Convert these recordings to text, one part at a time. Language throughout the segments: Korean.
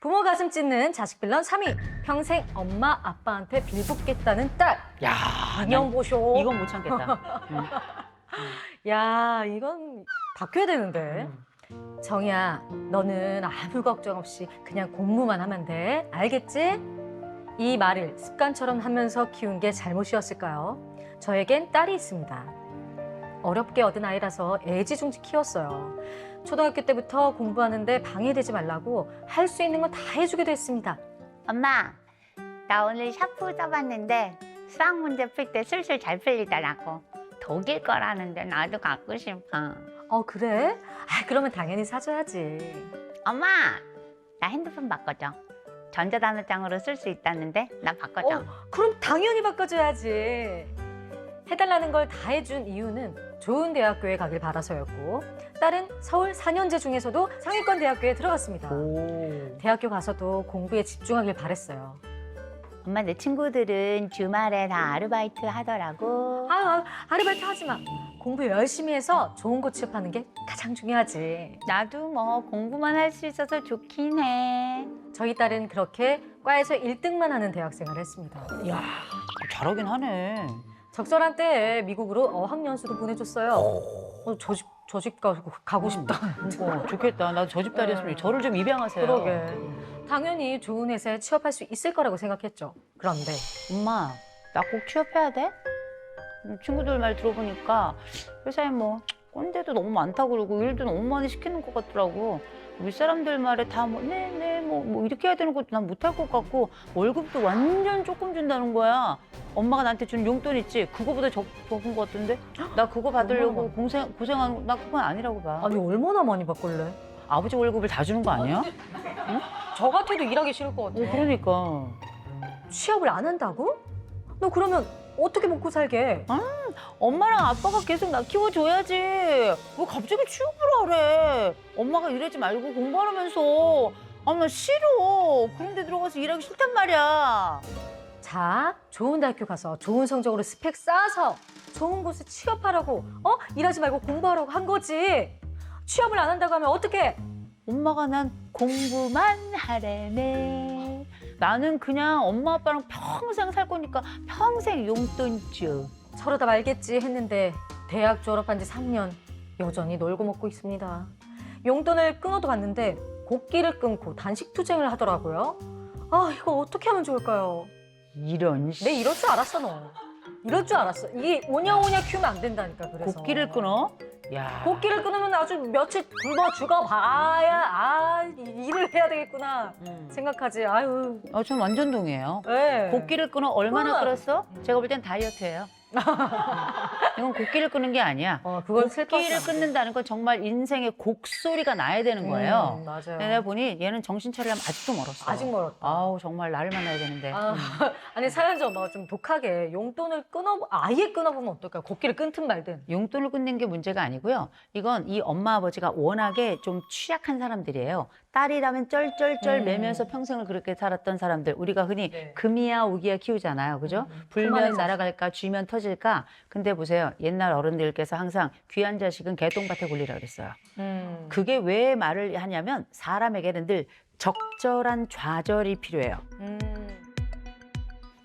부모 가슴 찢는 자식 빌런 3위. 평생 엄마 아빠한테 빌붙겠다는 딸. 야, 난 보쇼. 이건 못 참겠다. 응. 야, 이건 바뀌어야 되는데. 음. 정이야, 너는 아무 걱정 없이 그냥 공부만 하면 돼. 알겠지? 이 말을 습관처럼 하면서 키운 게 잘못이었을까요? 저에겐 딸이 있습니다. 어렵게 얻은 아이라서 애지중지 키웠어요. 초등학교 때부터 공부하는데 방해되지 말라고 할 수 있는 건 다 해주기도 했습니다. 엄마, 나 오늘 샤프 써봤는데 수학 문제 풀 때 술술 잘 풀리더라고. 독일 거라는데 나도 갖고 싶어. 어, 그래? 아, 그러면 당연히 사줘야지. 엄마, 나 핸드폰 바꿔줘. 전자단어장으로 쓸 수 있다는데 나 바꿔줘. 어, 그럼 당연히 바꿔줘야지. 해달라는 걸 다 해준 이유는 좋은 대학교에 가길 바라서였고, 딸은 서울 4년제 중에서도 상위권 대학교에 들어갔습니다. 오. 대학교 가서도 공부에 집중하길 바랬어요. 엄마, 내 친구들은 주말에 다 아르바이트 하더라고. 아, 아, 아르바이트 하지 마. 공부 열심히 해서 좋은 곳 취업하는 게 가장 중요하지. 나도 뭐 공부만 할 수 있어서 좋긴 해. 저희 딸은 그렇게 과에서 1등만 하는 대학 생활을 했습니다. 야, 잘하긴 하네. 적절한 때에 미국으로 어학연수도 보내줬어요. 어, 저 집, 저 집 가고, 가고 싶다. 어, 좋겠다. 나도 저집 딸이었으면 네. 저를 좀 입양하세요. 그러게. 당연히 좋은 회사에 취업할 수 있을 거라고 생각했죠. 그런데 엄마, 나 꼭 취업해야 돼? 음, 친구들 말 들어보니까 회사에 뭐 꼰대도 너무 많다고 그러고 일도 너무 많이 시키는 것 같더라고. 윗사람들 말에 다 뭐, 네, 네, 뭐, 뭐 이렇게 해야 되는 것도 난 못할 것 같고 월급도 완전 조금 준다는 거야. 엄마가 나한테 준 용돈 있지? 그거보다 적, 적은 것 같은데? 나 그거 받으려고? 고생, 고생하는, 나 그건 아니라고 봐. 아니 얼마나 많이 바꿀래? 아버지 월급을 다 주는 거 아니야? 저 같아도 일하기 싫을 것 같아. 어, 그러니까. 취업을 안 한다고? 너 그러면 어떻게 먹고 살게? 엄마랑 아빠가 계속 나 키워줘야지. 왜 갑자기 취업을 하래? 엄마가 이러지 말고 공부하라면서. 아, 나 싫어. 그런 데 들어가서 일하기 싫단 말이야. 자, 좋은 대학교 가서 좋은 성적으로 스펙 쌓아서 좋은 곳에 취업하라고 어? 일하지 말고 공부하라고 한 거지. 취업을 안 한다고 하면 어떡해? 엄마가 난 공부만 하래네. 나는 그냥 엄마 아빠랑 평생 살 거니까 평생 용돈 줘. 저러다 말겠지 했는데 대학 졸업한 지 3년 여전히 놀고 먹고 있습니다. 용돈을 끊어도 갔는데 곡기를 끊고 단식 투쟁을 하더라고요. 아 이거 어떻게 하면 좋을까요? 이런 씨. 내 이럴 줄 알았어 너. 이럴 줄 알았어. 이게 오냐오냐 키우면 안 된다니까 그래서. 곡기를 끊어? 야. 곡기를 끊으면 아주 며칠 굶어 죽어 봐야 아 이- 일을 해야 되겠구나 음. 생각하지. 아유. 어, 전 완전 동의해요. 네. 곡기를 끊어 얼마나 끊어. 끌었어? 제가 볼 땐 다이어트예요. 이건 곡기를 끊는 게 아니야. 어 그건. 곡기를 끊는다는 건 정말 인생의 곡소리가 나야 되는 거예요. 음, 맞아요. 내가 보니 얘는 정신 차리려면 아직도 멀었어. 아직 멀었다. 아우 정말 나를 만나야 되는데. 아, 음. 아니 사연자 엄마가 좀 독하게 용돈을 끊어 아예 끊어보면 어떨까요? 곡기를 끊든 말든. 용돈을 끊는 게 문제가 아니고요. 이건 이 엄마 아버지가 워낙에 좀 취약한 사람들이에요. 딸이라면 쩔쩔쩔 음. 매면서 평생을 그렇게 살았던 사람들. 우리가 흔히 네. 금이야 오기야 키우잖아요. 그죠? 음, 불면 그만해서. 날아갈까 쥐면 터질까. 근데 보세요. 옛날 어른들께서 항상 귀한 자식은 개똥밭에 굴리라 그랬어요. 음. 그게 왜 말을 하냐면 사람에게는 늘 적절한 좌절이 필요해요. 음.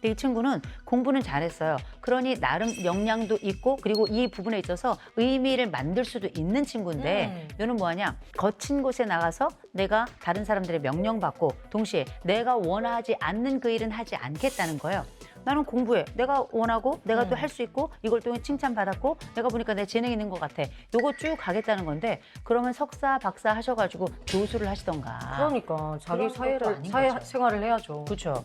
근데 이 친구는 공부는 잘했어요. 그러니 나름 역량도 있고 그리고 이 부분에 있어서 의미를 만들 수도 있는 친구인데 음. 얘는 뭐하냐 거친 곳에 나가서 내가 다른 사람들의 명령 받고 동시에 내가 원하지 않는 그 일은 하지 않겠다는 거예요. 나는 공부해. 내가 원하고 내가 또 음. 할수 있고 이걸 또 칭찬받았고 내가 보니까 내 재능 있는 것 같아. 요거 쭉 가겠다는 건데 그러면 석사 박사 하셔가지고 교수를 하시던가. 그러니까 자기 사회를 사회. 생활을 해야죠. 그렇죠.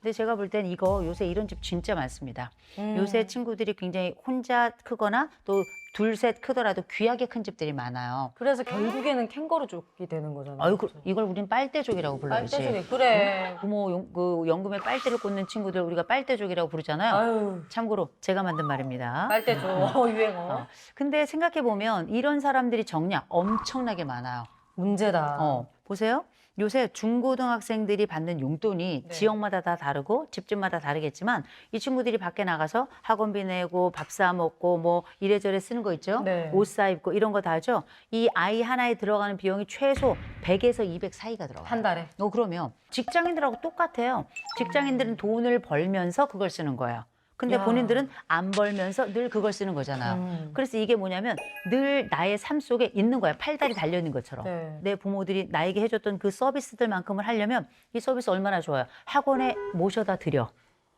근데 제가 볼 땐 이거 요새 이런 집 진짜 많습니다. 음. 요새 친구들이 굉장히 혼자 크거나 또 둘 셋 크더라도 귀하게 큰 집들이 많아요. 그래서 결국에는 캥거루 족이 되는 거잖아요. 아유, 그, 이걸 우린 빨대족이라고 불러야지. 빨대족이 그래. 부모 용, 그 연금에 빨대를 꽂는 친구들 우리가 빨대족이라고 부르잖아요. 아유 참고로 제가 만든 말입니다. 빨대족 어, 유행어. 어. 근데 생각해 보면 이런 사람들이 정략 엄청나게 많아요. 문제다. 어, 보세요. 요새 중고등학생들이 받는 용돈이 네. 지역마다 다 다르고 집집마다 다르겠지만 이 친구들이 밖에 나가서 학원비 내고 밥 사 먹고 뭐 이래저래 쓰는 거 있죠. 네. 옷사 입고 이런 거다 하죠. 이 아이 하나에 들어가는 비용이 최소 100에서 200 사이가 들어가요. 한 달에. 어, 그러면 직장인들하고 똑같아요. 직장인들은 돈을 벌면서 그걸 쓰는 거예요. 근데 야. 본인들은 안 벌면서 늘 그걸 쓰는 거잖아요. 음. 그래서 이게 뭐냐면 늘 나의 삶 속에 있는 거야. 팔다리 달려 있는 것처럼. 네. 내 부모들이 나에게 해줬던 그 서비스들만큼을 하려면 이 서비스 얼마나 좋아요. 학원에 모셔다 드려.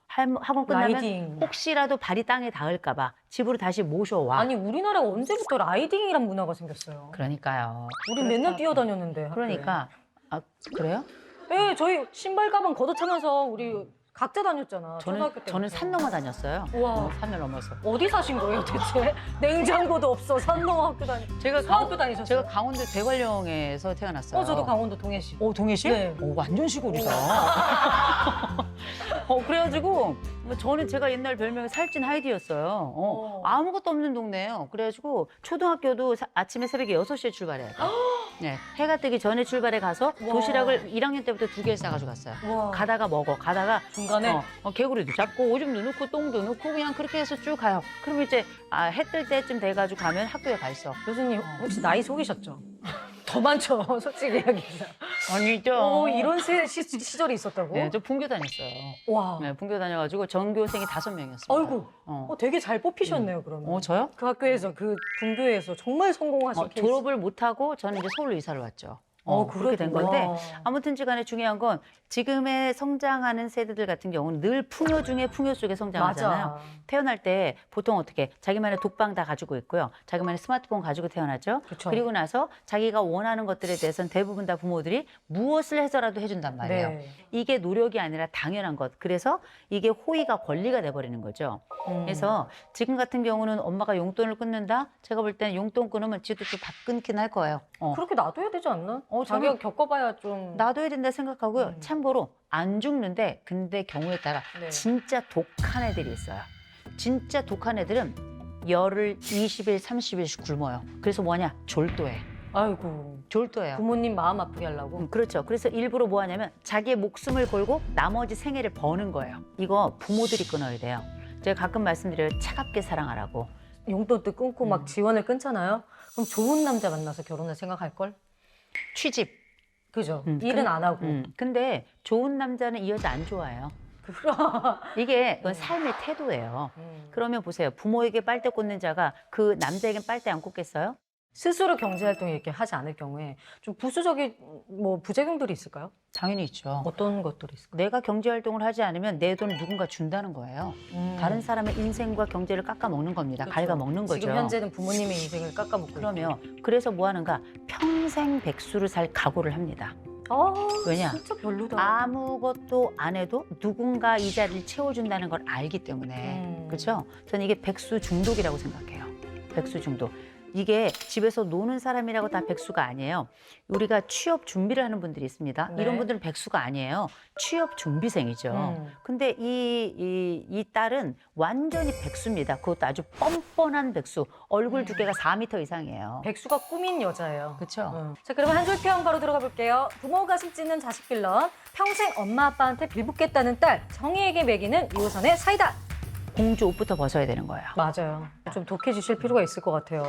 할- 학원 끝나면 라이딩. 혹시라도 발이 땅에 닿을까봐 집으로 다시 모셔와. 아니 우리나라가 언제부터 라이딩이란 문화가 생겼어요? 그러니까요. 우리 맨날 뛰어다녔는데. 학교에. 그러니까 아 그래요? 네, 저희 신발 가방 걷어차면서 우리 각자 다녔잖아. 저는 초등학교 때. 저는 산 넘어 다녔어요. 우와. 어, 산을 넘어서. 어디 사신 거예요, 대체? 냉장고도 없어. 산 넘어 학교 다니. 제가 수학교 다니셨어요? 제가 강원도 대관령에서 태어났어요. 어, 저도 강원도 동해시. 오 동해시? 네. 오 완전 시골이다. 어 그래가지고 뭐 저는 제가 옛날 별명이 살찐 하이디였어요. 어, 어. 아무것도 없는 동네예요. 그래가지고 초등학교도 사- 아침에 새벽에 6시에 출발해야 돼. 네, 해가 뜨기 전에 출발해 가서 와. 도시락을 1학년 때부터 두 개 싸가지고 갔어요. 우와. 가다가 먹어. 가다가 중간에 어, 어, 개구리도 잡고 오줌도 넣고 똥도 넣고 그냥 그렇게 해서 쭉 가요. 그럼 이제 아, 해 뜰 때쯤 돼가지고 가면 학교에 가 있어. 교수님 혹시 나이 속이셨죠? 더 많죠, 솔직히 이야기해서. 아니죠. 어, 이런 세, 시, 시절이 있었다고? 네, 저 분교 다녔어요. 와. 네, 분교 다녀가지고 전교생이 다섯 명이었어요. 아이고, 어. 어, 되게 잘 뽑히셨네요, 그러면. 어, 저요? 그 학교에서, 그 분교에서 정말 성공하신 어, 케이스. 졸업을 못하고 저는 이제 서울로 이사를 왔죠. 어, 그렇게 된. 건데 와. 아무튼 간에 중요한 건 지금의 성장하는 세대들 같은 경우는 늘 풍요 중에 풍요 속에 성장하잖아요. 맞아. 태어날 때 보통 어떻게 자기만의 독방 다 가지고 있고요. 자기만의 스마트폰 가지고 태어나죠. 그쵸. 그리고 나서 자기가 원하는 것들에 대해서는 대부분 다 부모들이 무엇을 해서라도 해준단 말이에요. 네. 이게 노력이 아니라 당연한 것. 그래서 이게 호의가 권리가 돼버리는 거죠. 음. 그래서 지금 같은 경우는 엄마가 용돈을 끊는다? 제가 볼 때는 용돈 끊으면 지도 또 밥 끊긴 할 거예요. 어. 그렇게 놔둬야 되지 않나? 어, 자기가 겪어봐야 좀. 놔둬야 된다 생각하고요. 음. 참고로 안 죽는데 근데 경우에 따라 네. 진짜 독한 애들이 있어요. 진짜 독한 애들은 열을 20일, 30일씩 굶어요. 그래서 뭐하냐? 졸도해. 아이고. 졸도해요. 부모님 마음 아프게 하려고. 음, 그렇죠. 그래서 일부러 뭐 하냐면 자기의 목숨을 걸고 나머지 생애를 버는 거예요. 이거 부모들이 끊어야 돼요. 제가 가끔 말씀드려요. 차갑게 사랑하라고. 용돈도 끊고 막 음. 지원을 끊잖아요. 그럼 좋은 남자 만나서 결혼을 생각할 걸? 취집. 그죠? 음, 일은 근- 안 하고. 음, 근데 좋은 남자는 이 여자 안 좋아해요. 그럼. 이게 그건 음. 삶의 태도예요. 음. 그러면 보세요. 부모에게 빨대 꽂는 자가 그 남자에겐 빨대 안 꽂겠어요? 스스로 경제 활동을 이렇게 하지 않을 경우에 좀 부수적인 뭐 부작용들이 있을까요? 당연히 있죠. 어떤 것들이 있을까요? 내가 경제 활동을 하지 않으면 내 돈을 누군가 준다는 거예요. 음. 다른 사람의 인생과 경제를 깎아 먹는 겁니다. 그렇죠. 갉아 먹는 거죠. 지금 현재는 부모님의 인생을 깎아먹고 그러면 그래서 뭐 하는가? 평생 백수를 살 각오를 합니다. 아, 왜냐? 진짜 별로다. 아무것도 안 해도 누군가 이 자리를 채워준다는 걸 알기 때문에 음. 그렇죠? 저는 이게 백수 중독이라고 생각해요. 백수 중독. 이게 집에서 노는 사람이라고 다 백수가 아니에요. 우리가 취업 준비를 하는 분들이 있습니다. 네. 이런 분들은 백수가 아니에요. 취업 준비생이죠. 음. 근데 이, 이, 이 딸은 완전히 백수입니다. 그것도 아주 뻔뻔한 백수. 얼굴 음. 두께가 4미터 이상이에요. 백수가 꾸민 여자예요. 그렇죠? 음. 자, 그러면 한줄평 바로 들어가 볼게요. 부모 가슴 찢는 자식 빌런. 평생 엄마 아빠한테 빌붙겠다는 딸. 정희에게 먹이는 이호선의 사이다. 공주 옷부터 벗어야 되는 거예요. 맞아요. 좀 독해지실 필요가 있을 것 같아요.